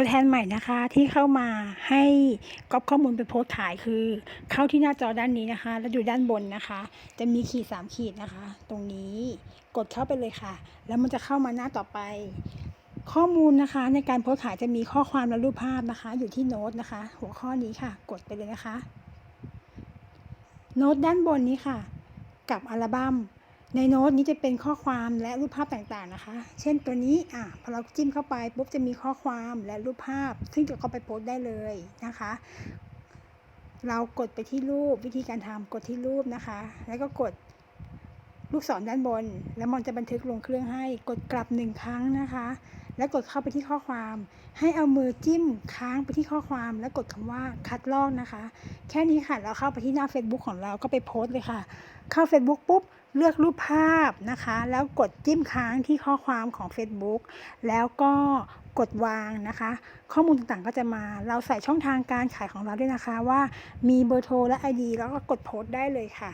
ตัวแทนใหม่นะคะที่เข้ามาให้ก๊อปข้อมูลไปโพสต์ขายคือ เข้าที่หน้าจอด้านนี้นะคะ แล้วดูด้านบนนะคะ จะมีขีดสามขีดนะคะ ตรงนี้กดเข้าไปเลยค่ะ แล้วมันจะเข้ามาหน้าต่อไป ข้อมูลนะคะ ในการโพสต์ขายจะมีข้อความและรูปภาพนะคะ อยู่ที่โน้ตนะคะ หัวข้อนี้ค่ะ กดไปเลยนะคะ โน้ตด้านบนนี้ค่ะ กับอัลบั้ม ในโน้ตนี้จะเป็นข้อความและรูปภาพต่างๆนะคะ เช่นตัวนี้อะพอเราจิ้มเข้าไปปุ๊บจะมีข้อความและรูปภาพ ซึ่งจะเข้าไปโพสได้เลยนะคะ เรากดไปที่รูปวิธีการทำกดที่รูปนะคะ แล้วก็กด ลูกศรด้านบน แล้วมันจะบันทึกลงเครื่องให้กดกลับหนึ่งครั้งนะคะ แล้วกดเข้าไปที่ข้อความ ให้เอามือจิ้มค้างไปที่ข้อความ แล้วกดคำว่าคัดลอกนะคะ แค่นี้ค่ะเราเข้าไปที่หน้า Facebook ของเราก็ไปโพสต์เลยค่ะ เข้า Facebook ปุ๊บเลือกรูปภาพนะคะ แล้วกดจิ้มค้างที่ข้อความของ Facebook แล้วก็กดวางนะคะ ข้อมูลต่างๆก็จะมา เราใส่ช่องทางการขายของเราด้วยนะคะว่ามีเบอร์โทรและ ID แล้วก็กดโพสต์ได้เลยค่ะ